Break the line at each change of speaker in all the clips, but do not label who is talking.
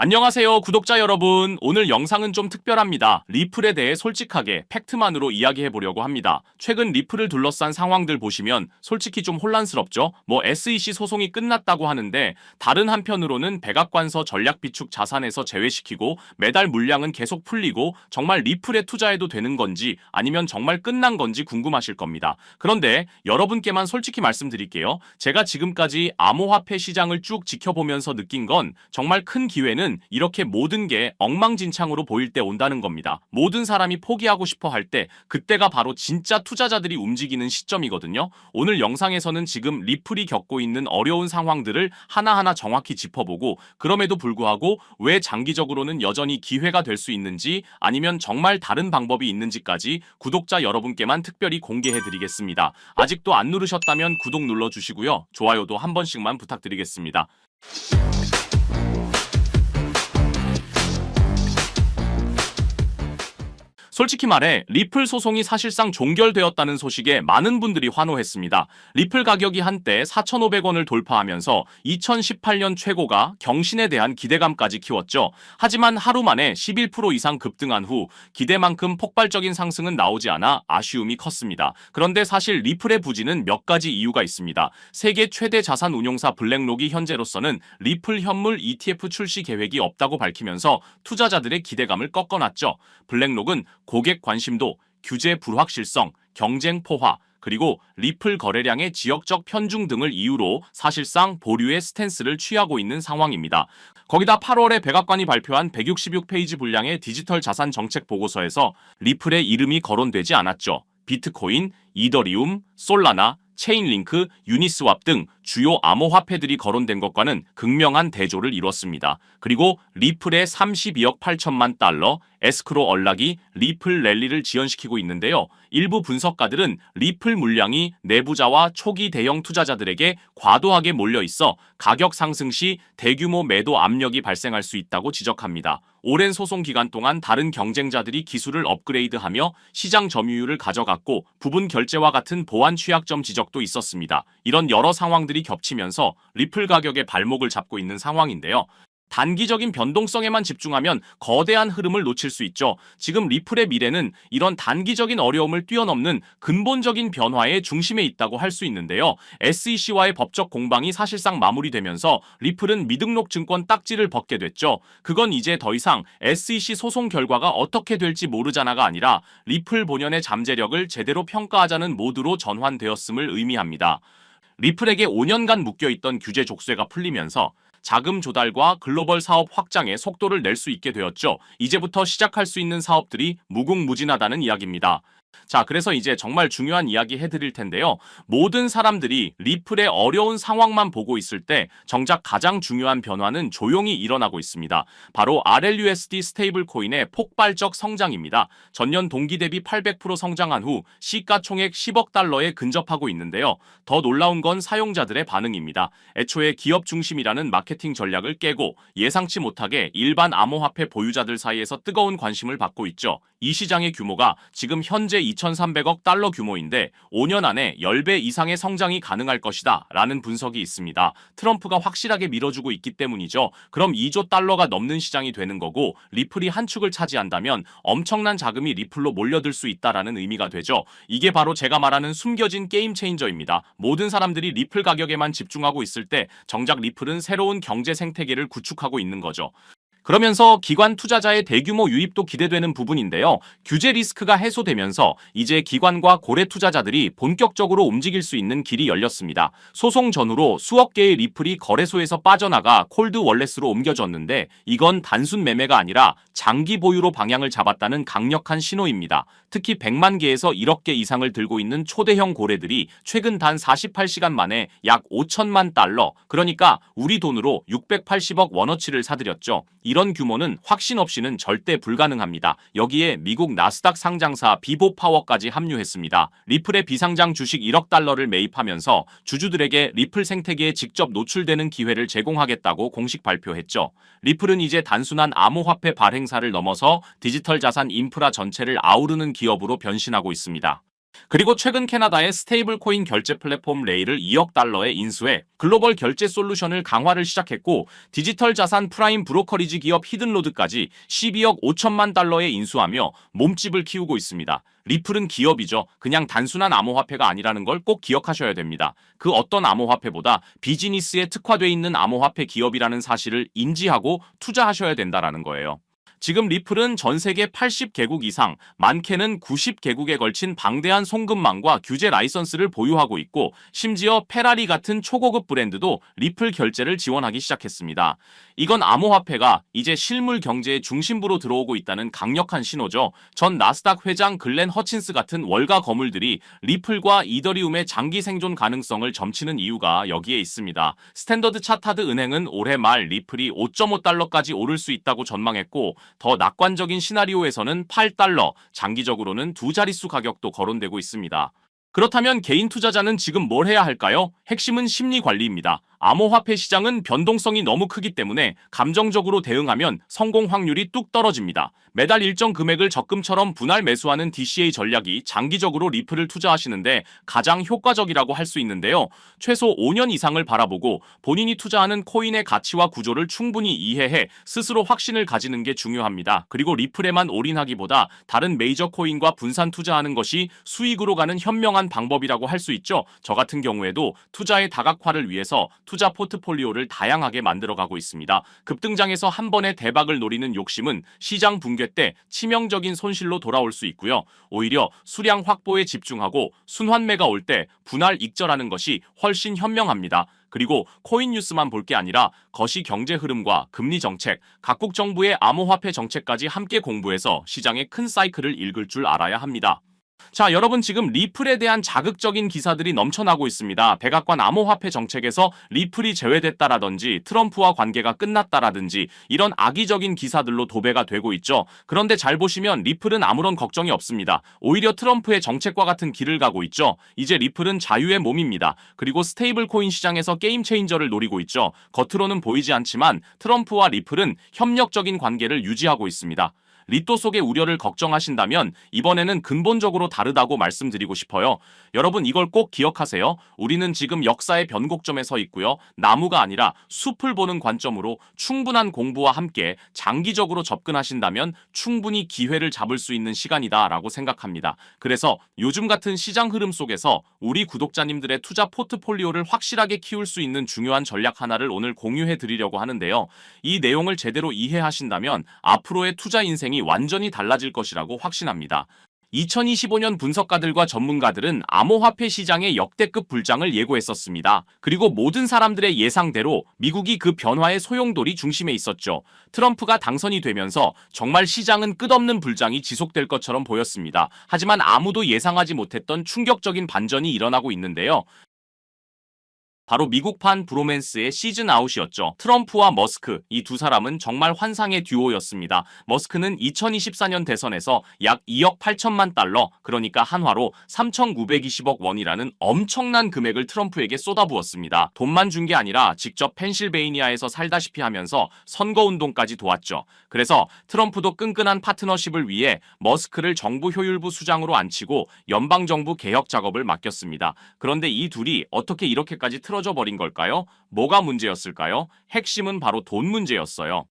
안녕하세요 구독자 여러분. 오늘 영상은 좀 특별합니다. 리플에 대해 솔직하게 팩트만으로 이야기해 보려고 합니다. 최근 리플을 둘러싼 상황들 보시면 솔직히 좀 혼란스럽죠? 뭐 SEC 소송이 끝났다고 하는데 다른 한편으로는 백악관서 전략비축 자산에서 제외시키고 매달 물량은 계속 풀리고 정말 리플에 투자해도 되는 건지 아니면 정말 끝난 건지 궁금하실 겁니다. 그런데 여러분께만 솔직히 말씀드릴게요. 제가 지금까지 암호화폐 시장을 쭉 지켜보면서 느낀 건 정말 큰 기회는 이렇게 모든 게 엉망진창으로 보일 때 온다는 겁니다. 모든 사람이 포기하고 싶어 할 때 그때가 바로 진짜 투자자들이 움직이는 시점이거든요. 오늘 영상에서는 지금 리플이 겪고 있는 어려운 상황들을 하나하나 정확히 짚어보고 그럼에도 불구하고 왜 장기적으로는 여전히 기회가 될 수 있는지 아니면 정말 다른 방법이 있는지까지 구독자 여러분께만 특별히 공개해 드리겠습니다. 아직도 안 누르셨다면 구독 눌러 주시고요. 좋아요도 한 번씩만 부탁드리겠습니다. 솔직히 말해 리플 소송이 사실상 종결되었다는 소식에 많은 분들이 환호했습니다. 리플 가격이 한때 4,500원을 돌파하면서 2018년 최고가 경신에 대한 기대감까지 키웠죠. 하지만 하루 만에 11% 이상 급등한 후 기대만큼 폭발적인 상승은 나오지 않아 아쉬움이 컸습니다. 그런데 사실 리플의 부진은 몇 가지 이유가 있습니다. 세계 최대 자산 운용사 블랙록이 현재로서는 리플 현물 ETF 출시 계획이 없다고 밝히면서 투자자들의 기대감을 꺾어놨죠. 블랙록은 고객 관심도, 규제 불확실성, 경쟁 포화, 그리고 리플 거래량의 지역적 편중 등을 이유로 사실상 보류의 스탠스를 취하고 있는 상황입니다. 거기다 8월에 백악관이 발표한 166페이지 분량의 디지털 자산 정책 보고서에서 리플의 이름이 거론되지 않았죠. 비트코인, 이더리움, 솔라나, 체인링크, 유니스왑 등 주요 암호화폐들이 거론된 것과는 극명한 대조를 이뤘습니다. 그리고 리플의 32억 8천만 달러 에스크로 언락이 리플 랠리를 지연시키고 있는데요. 일부 분석가들은 리플 물량이 내부자와 초기 대형 투자자들에게 과도하게 몰려 있어 가격 상승 시 대규모 매도 압력이 발생할 수 있다고 지적합니다. 오랜 소송 기간 동안 다른 경쟁자들이 기술을 업그레이드하며 시장 점유율을 가져갔고 부분 결제와 같은 보안 취약점 지적도 있었습니다. 이런 여러 상황들이 겹치면서 리플 가격의 발목을 잡고 있는 상황인데요. 단기적인 변동성에만 집중하면 거대한 흐름을 놓칠 수 있죠. 지금 리플의 미래는 이런 단기적인 어려움을 뛰어넘는 근본적인 변화의 중심에 있다고 할 수 있는데요. SEC와의 법적 공방이 사실상 마무리되면서 리플은 미등록 증권 딱지를 벗게 됐죠. 그건 이제 더 이상 SEC 소송 결과가 어떻게 될지 모르잖아가 아니라 리플 본연의 잠재력을 제대로 평가하자는 모드로 전환되었음을 의미합니다. 리플에게 5년간 묶여있던 규제 족쇄가 풀리면서 자금 조달과 글로벌 사업 확장에 속도를 낼 수 있게 되었죠. 이제부터 시작할 수 있는 사업들이 무궁무진하다는 이야기입니다. 자, 그래서 이제 정말 중요한 이야기 해드릴 텐데요. 모든 사람들이 리플의 어려운 상황만 보고 있을 때 정작 가장 중요한 변화는 조용히 일어나고 있습니다. 바로 RLUSD 스테이블 코인의 폭발적 성장입니다. 전년 동기 대비 800% 성장한 후 시가총액 10억 달러에 근접하고 있는데요. 더 놀라운 건 사용자들의 반응입니다. 애초에 기업 중심이라는 마케팅 전략을 깨고 예상치 못하게 일반 암호화폐 보유자들 사이에서 뜨거운 관심을 받고 있죠. 이 시장의 규모가 지금 현재 2,300억 달러 규모인데 5년 안에 10배 이상의 성장이 가능할 것이다 라는 분석이 있습니다. 트럼프가 확실하게 밀어주고 있기 때문이죠. 그럼 2조 달러가 넘는 시장이 되는 거고 리플이 한 축을 차지한다면 엄청난 자금이 리플로 몰려들 수 있다라는 의미가 되죠. 이게 바로 제가 말하는 숨겨진 게임 체인저입니다. 모든 사람들이 리플 가격에만 집중하고 있을 때 정작 리플은 새로운 경제 생태계를 구축하고 있는 거죠. 그러면서 기관 투자자의 대규모 유입도 기대되는 부분인데요. 규제 리스크가 해소되면서 이제 기관과 고래 투자자들이 본격적으로 움직일 수 있는 길이 열렸습니다. 소송 전후로 수억 개의 리플이 거래소에서 빠져나가 콜드 월렛으로 옮겨졌는데 이건 단순 매매가 아니라 장기 보유로 방향을 잡았다는 강력한 신호입니다. 특히 100만 개에서 1억 개 이상을 들고 있는 초대형 고래들이 최근 단 48시간 만에 약 5천만 달러, 그러니까 우리 돈으로 680억 원어치를 사들였죠. 이런 규모는 확신 없이는 절대 불가능합니다. 여기에 미국 나스닥 상장사 비보 파워까지 합류했습니다. 리플의 비상장 주식 1억 달러를 매입하면서 주주들에게 리플 생태계에 직접 노출되는 기회를 제공하겠다고 공식 발표했죠. 리플은 이제 단순한 암호화폐 발행사를 넘어서 디지털 자산 인프라 전체를 아우르는 기업으로 변신하고 있습니다. 그리고 최근 캐나다의 스테이블 코인 결제 플랫폼 레이를 2억 달러에 인수해 글로벌 결제 솔루션을 강화를 시작했고 디지털 자산 프라임 브로커리지 기업 히든로드까지 12억 5천만 달러에 인수하며 몸집을 키우고 있습니다. 리플은 기업이죠. 그냥 단순한 암호화폐가 아니라는 걸 꼭 기억하셔야 됩니다. 그 어떤 암호화폐보다 비즈니스에 특화돼 있는 암호화폐 기업이라는 사실을 인지하고 투자하셔야 된다라는 거예요. 지금 리플은 전 세계 80개국 이상, 많게는 90개국에 걸친 방대한 송금망과 규제 라이선스를 보유하고 있고, 심지어 페라리 같은 초고급 브랜드도 리플 결제를 지원하기 시작했습니다. 이건 암호화폐가 이제 실물 경제의 중심부로 들어오고 있다는 강력한 신호죠. 전 나스닥 회장 글렌 허친스 같은 월가 거물들이 리플과 이더리움의 장기 생존 가능성을 점치는 이유가 여기에 있습니다. 스탠더드 차타드 은행은 올해 말 리플이 5.5달러까지 오를 수 있다고 전망했고, 더 낙관적인 시나리오에서는 8달러, 장기적으로는 두 자릿수 가격도 거론되고 있습니다. 그렇다면 개인 투자자는 지금 뭘 해야 할까요? 핵심은 심리 관리입니다. 암호화폐 시장은 변동성이 너무 크기 때문에 감정적으로 대응하면 성공 확률이 뚝 떨어집니다. 매달 일정 금액을 적금처럼 분할 매수하는 DCA 전략이 장기적으로 리플을 투자하시는데 가장 효과적이라고 할 수 있는데요. 최소 5년 이상을 바라보고 본인이 투자하는 코인의 가치와 구조를 충분히 이해해 스스로 확신을 가지는 게 중요합니다. 그리고 리플에만 올인하기보다 다른 메이저 코인과 분산 투자하는 것이 수익으로 가는 현명한 방법이라고 할 수 있죠. 저 같은 경우에도 투자의 다각화를 위해서 투자 포트폴리오를 다양하게 만들어가고 있습니다. 급등장에서 한 번에 대박을 노리는 욕심은 시장 붕괴 때 치명적인 손실로 돌아올 수 있고요. 오히려 수량 확보에 집중하고 순환매가 올 때 분할 익절하는 것이 훨씬 현명합니다. 그리고 코인 뉴스만 볼 게 아니라 거시 경제 흐름과 금리 정책, 각국 정부의 암호화폐 정책까지 함께 공부해서 시장의 큰 사이클을 읽을 줄 알아야 합니다. 자, 여러분 지금 리플에 대한 자극적인 기사들이 넘쳐나고 있습니다. 백악관 암호화폐 정책에서 리플이 제외됐다라든지 트럼프와 관계가 끝났다라든지 이런 악의적인 기사들로 도배가 되고 있죠. 그런데 잘 보시면 리플은 아무런 걱정이 없습니다. 오히려 트럼프의 정책과 같은 길을 가고 있죠. 이제 리플은 자유의 몸입니다. 그리고 스테이블 코인 시장에서 게임 체인저를 노리고 있죠. 겉으로는 보이지 않지만 트럼프와 리플은 협력적인 관계를 유지하고 있습니다. 리또 속의 우려를 걱정하신다면 이번에는 근본적으로 다르다고 말씀드리고 싶어요. 여러분 이걸 꼭 기억하세요. 우리는 지금 역사의 변곡점에 서 있고요. 나무가 아니라 숲을 보는 관점으로 충분한 공부와 함께 장기적으로 접근하신다면 충분히 기회를 잡을 수 있는 시간이다 라고 생각합니다. 그래서 요즘 같은 시장 흐름 속에서 우리 구독자님들의 투자 포트폴리오를 확실하게 키울 수 있는 중요한 전략 하나를 오늘 공유해 드리려고 하는데요. 이 내용을 제대로 이해하신다면 앞으로의 투자 인생이 완전히 달라질 것이라고 확신합니다. 2025년 분석가들과 전문가들은 암호화폐 시장의 역대급 불장을 예고했었습니다. 그리고 모든 사람들의 예상대로 미국이 그 변화의 소용돌이 중심에 있었죠. 트럼프가 당선이 되면서 정말 시장은 끝없는 불장이 지속될 것처럼 보였습니다. 하지만 아무도 예상하지 못했던 충격적인 반전이 일어나고 있는데요. 바로 미국판 브로맨스의 시즌 아웃이었죠. 트럼프와 머스크 이 두 사람은 정말 환상의 듀오였습니다. 머스크는 2024년 대선에서 약 2억 8천만 달러, 그러니까 한화로 3,920억 원이라는 엄청난 금액을 트럼프에게 쏟아부었습니다. 돈만 준 게 아니라 직접 펜실베이니아에서 살다시피 하면서 선거운동까지 도왔죠. 그래서 트럼프도 끈끈한 파트너십을 위해 머스크를 정부 효율부 수장으로 앉히고 연방정부 개혁 작업을 맡겼습니다. 그런데 이 둘이 어떻게 이렇게까지 틀어 틀어져 버린 걸까요? 뭐가 문제였을까요? 핵심은 바로 돈 문제였어요.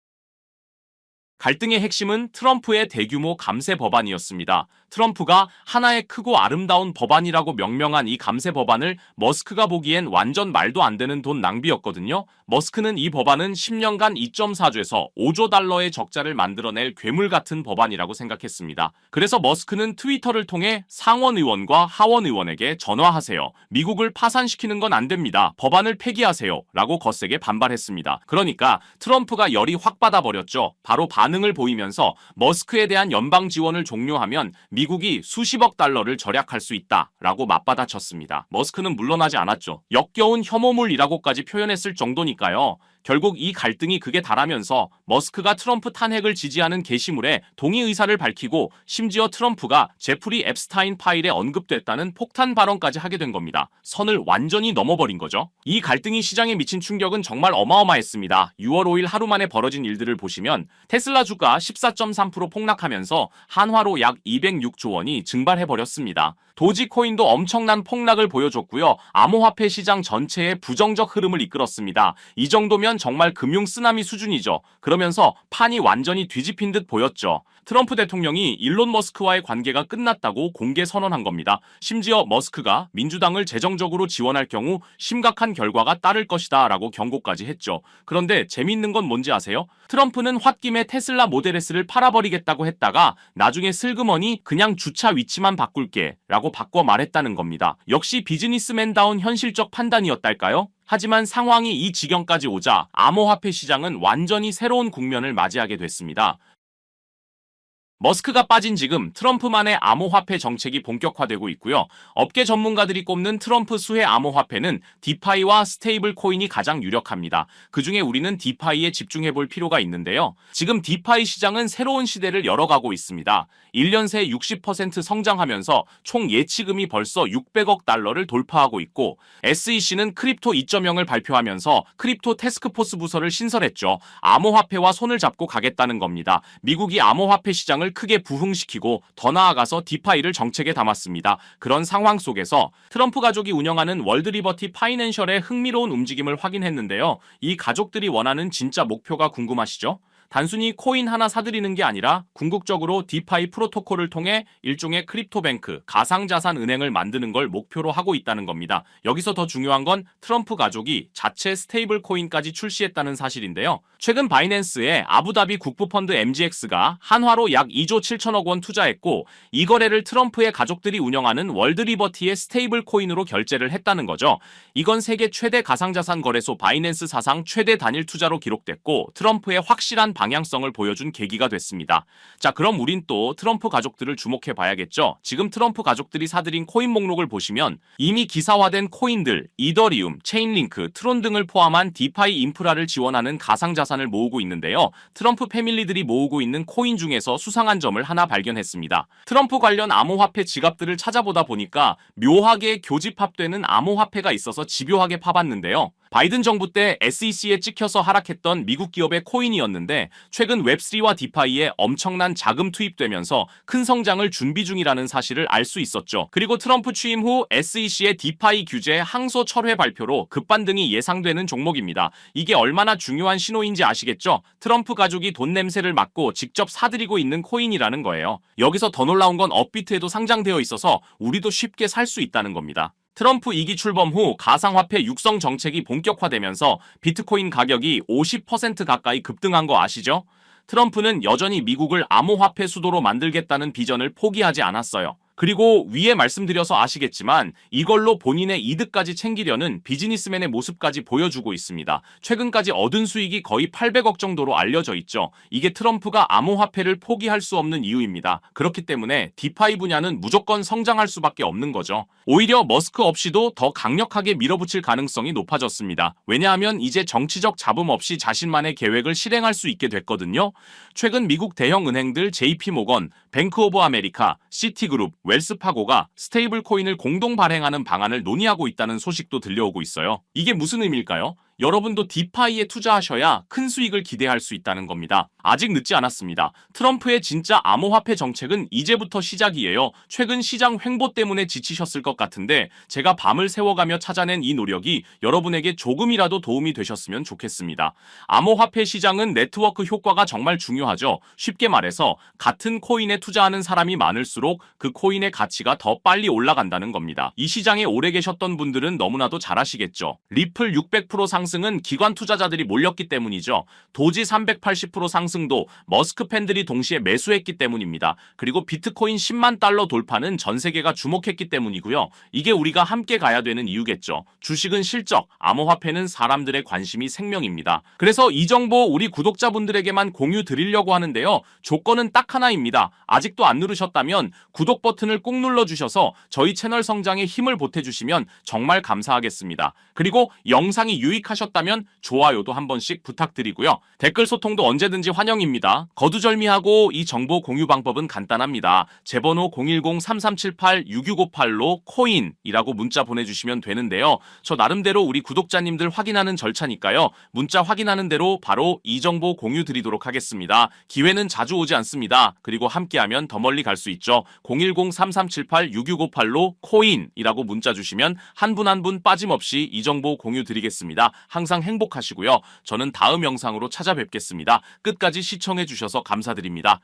갈등의 핵심은 트럼프의 대규모 감세 법안이었습니다. 트럼프가 하나의 크고 아름다운 법안이라고 명명한 이 감세 법안을 머스크가 보기엔 완전 말도 안 되는 돈 낭비였거든요. 머스크는 이 법안은 10년간 2.4조에서 5조 달러의 적자를 만들어낼 괴물 같은 법안이라고 생각했습니다. 그래서 머스크는 트위터를 통해 상원 의원과 하원 의원에게 전화하세요. 미국을 파산시키는 건 안 됩니다. 법안을 폐기하세요. 라고 거세게 반발했습니다. 그러니까 트럼프가 열이 확 받아버렸죠. 바로 반응을 보이면서 머스크에 대한 연방 지원을 종료하면 미국이 수십억 달러를 절약할 수 있다라고 맞받아쳤습니다. 머스크는 물러나지 않았죠. 역겨운 혐오물이라고까지 표현했을 정도니까요. 결국 이 갈등이 극에 달하면서 머스크가 트럼프 탄핵을 지지하는 게시물에 동의 의사를 밝히고 심지어 트럼프가 제프리 앱스타인 파일에 언급됐다는 폭탄 발언까지 하게 된 겁니다. 선을 완전히 넘어버린 거죠. 이 갈등이 시장에 미친 충격은 정말 어마어마했습니다. 6월 5일 하루 만에 벌어진 일들을 보시면 테슬라 주가 14.3% 폭락하면서 한화로 약 206조 원이 증발해버렸습니다. 도지코인도 엄청난 폭락을 보여줬고요. 암호화폐 시장 전체에 부정적 흐름을 이끌었습니다. 이 정도면 정말 금융 쓰나미 수준이죠. 그러면서 판이 완전히 뒤집힌 듯 보였죠. 트럼프 대통령이 일론 머스크와의 관계가 끝났다고 공개 선언한 겁니다. 심지어 머스크가 민주당을 재정적으로 지원할 경우 심각한 결과가 따를 것이다 라고 경고까지 했죠. 그런데 재밌는 건 뭔지 아세요? 트럼프는 홧김에 테슬라 모델 S를 팔아버리겠다고 했다가 나중에 슬그머니 그냥 주차 위치만 바꿀게 라고 바꿔 말했다는 겁니다. 역시 비즈니스맨다운 현실적 판단이었달까요? 하지만 상황이 이 지경까지 오자 암호화폐 시장은 완전히 새로운 국면을 맞이하게 됐습니다. 머스크가 빠진 지금 트럼프만의 암호화폐 정책이 본격화되고 있고요. 업계 전문가들이 꼽는 트럼프 수혜 암호화폐는 디파이와 스테이블 코인이 가장 유력합니다. 그중에 우리는 디파이에 집중해 볼 필요가 있는데요. 지금 디파이 시장은 새로운 시대를 열어가고 있습니다. 1년 새 60% 성장하면서 총 예치금이 벌써 600억 달러를 돌파하고 있고 SEC는 크립토 2.0을 발표하면서 크립토 테스크포스 부서를 신설했죠. 암호화폐와 손을 잡고 가겠다는 겁니다. 미국이 암호화폐 시장을 크게 부흥시키고 더 나아가서 디파이를 정책에 담았습니다. 그런 상황 속에서 트럼프 가족이 운영하는 월드리버티 파이낸셜의 흥미로운 움직임을 확인했는데요. 이 가족들이 원하는 진짜 목표가 궁금하시죠? 단순히 코인 하나 사들이는 게 아니라 궁극적으로 디파이 프로토콜을 통해 일종의 크립토뱅크, 가상자산 은행을 만드는 걸 목표로 하고 있다는 겁니다. 여기서 더 중요한 건 트럼프 가족이 자체 스테이블 코인까지 출시했다는 사실인데요. 최근 바이낸스에 아부다비 국부펀드 MGX가 한화로 약 2조 7천억 원 투자했고 이 거래를 트럼프의 가족들이 운영하는 월드리버티의 스테이블 코인으로 결제를 했다는 거죠. 이건 세계 최대 가상자산 거래소 바이낸스 사상 최대 단일 투자로 기록됐고 트럼프의 확실한 방향성을 보여준 계기가 됐습니다. 자, 그럼 우린 또 트럼프 가족들을 주목해 봐야겠죠. 지금 트럼프 가족들이 사들인 코인 목록을 보시면 이미 기사화된 코인들, 이더리움, 체인링크, 트론 등을 포함한 디파이 인프라를 지원하는 가상자산을 모으고 있는데요. 트럼프 패밀리들이 모으고 있는 코인 중에서 수상한 점을 하나 발견했습니다. 트럼프 관련 암호화폐 지갑들을 찾아보다 보니까 묘하게 교집합되는 암호화폐가 있어서 집요하게 파봤는데요. 바이든 정부 때 SEC에 찍혀서 하락했던 미국 기업의 코인이었는데 최근 웹3와 디파이에 엄청난 자금 투입되면서 큰 성장을 준비 중이라는 사실을 알 수 있었죠. 그리고 트럼프 취임 후 SEC의 디파이 규제 항소 철회 발표로 급반등이 예상되는 종목입니다. 이게 얼마나 중요한 신호인지 아시겠죠? 트럼프 가족이 돈 냄새를 맡고 직접 사들이고 있는 코인이라는 거예요. 여기서 더 놀라운 건 업비트에도 상장되어 있어서 우리도 쉽게 살 수 있다는 겁니다. 트럼프 2기 출범 후 가상화폐 육성 정책이 본격화되면서 비트코인 가격이 50% 가까이 급등한 거 아시죠? 트럼프는 여전히 미국을 암호화폐 수도로 만들겠다는 비전을 포기하지 않았어요. 그리고 위에 말씀드려서 아시겠지만 이걸로 본인의 이득까지 챙기려는 비즈니스맨의 모습까지 보여주고 있습니다. 최근까지 얻은 수익이 거의 800억 정도로 알려져 있죠. 이게 트럼프가 암호화폐를 포기할 수 없는 이유입니다. 그렇기 때문에 디파이 분야는 무조건 성장할 수밖에 없는 거죠. 오히려 머스크 없이도 더 강력하게 밀어붙일 가능성이 높아졌습니다. 왜냐하면 이제 정치적 잡음 없이 자신만의 계획을 실행할 수 있게 됐거든요. 최근 미국 대형 은행들 JP모건, 뱅크 오브 아메리카, 시티그룹, 웰스파고가 스테이블 코인을 공동 발행하는 방안을 논의하고 있다는 소식도 들려오고 있어요. 이게 무슨 의미일까요? 여러분도 디파이에 투자하셔야 큰 수익을 기대할 수 있다는 겁니다. 아직 늦지 않았습니다. 트럼프의 진짜 암호화폐 정책은 이제부터 시작이에요. 최근 시장 횡보 때문에 지치셨을 것 같은데 제가 밤을 새워가며 찾아낸 이 노력이 여러분에게 조금이라도 도움이 되셨으면 좋겠습니다. 암호화폐 시장은 네트워크 효과가 정말 중요하죠. 쉽게 말해서 같은 코인에 투자하는 사람이 많을수록 그 코인의 가치가 더 빨리 올라간다는 겁니다. 이 시장에 오래 계셨던 분들은 너무나도 잘 아시겠죠. 리플 600%상 승은 기관 투자자들이 몰렸기 때문이죠. 도지 380% 상승도 머스크 팬들이 동시에 매수했기 때문입니다. 그리고 비트코인 10만 달러 돌파는 전 세계가 주목했기 때문이고요. 이게 우리가 함께 가야 되는 이유겠죠. 주식은 실적, 암호화폐는 사람들의 관심이 생명입니다. 그래서 이 정보 우리 구독자분들에게만 공유 드리려고 하는데요. 조건은 딱 하나입니다. 아직도 안 누르셨다면 구독 버튼을 꼭 눌러주셔서 저희 채널 성장에 힘을 보태주시면 정말 감사하겠습니다. 그리고 영상이 유익하신 하셨다면 좋아요도 한 번씩 부탁드리고요. 댓글 소통도 언제든지 환영입니다. 거두절미하고 이 정보 공유 방법은 간단합니다. 제 번호 010-3378-6658로 코인이라고 문자 보내주시면 되는데요. 저 나름대로 우리 구독자님들 확인하는 절차니까요. 문자 확인하는 대로 바로 이 정보 공유 드리도록 하겠습니다. 기회는 자주 오지 않습니다. 그리고 함께하면 더 멀리 갈 수 있죠. 010-3378-6658로 코인이라고 문자 주시면 한 분 한 분 빠짐없이 이 정보 공유 드리겠습니다. 항상 행복하시고요. 저는 다음 영상으로 찾아뵙겠습니다. 끝까지 시청해 주셔서 감사드립니다.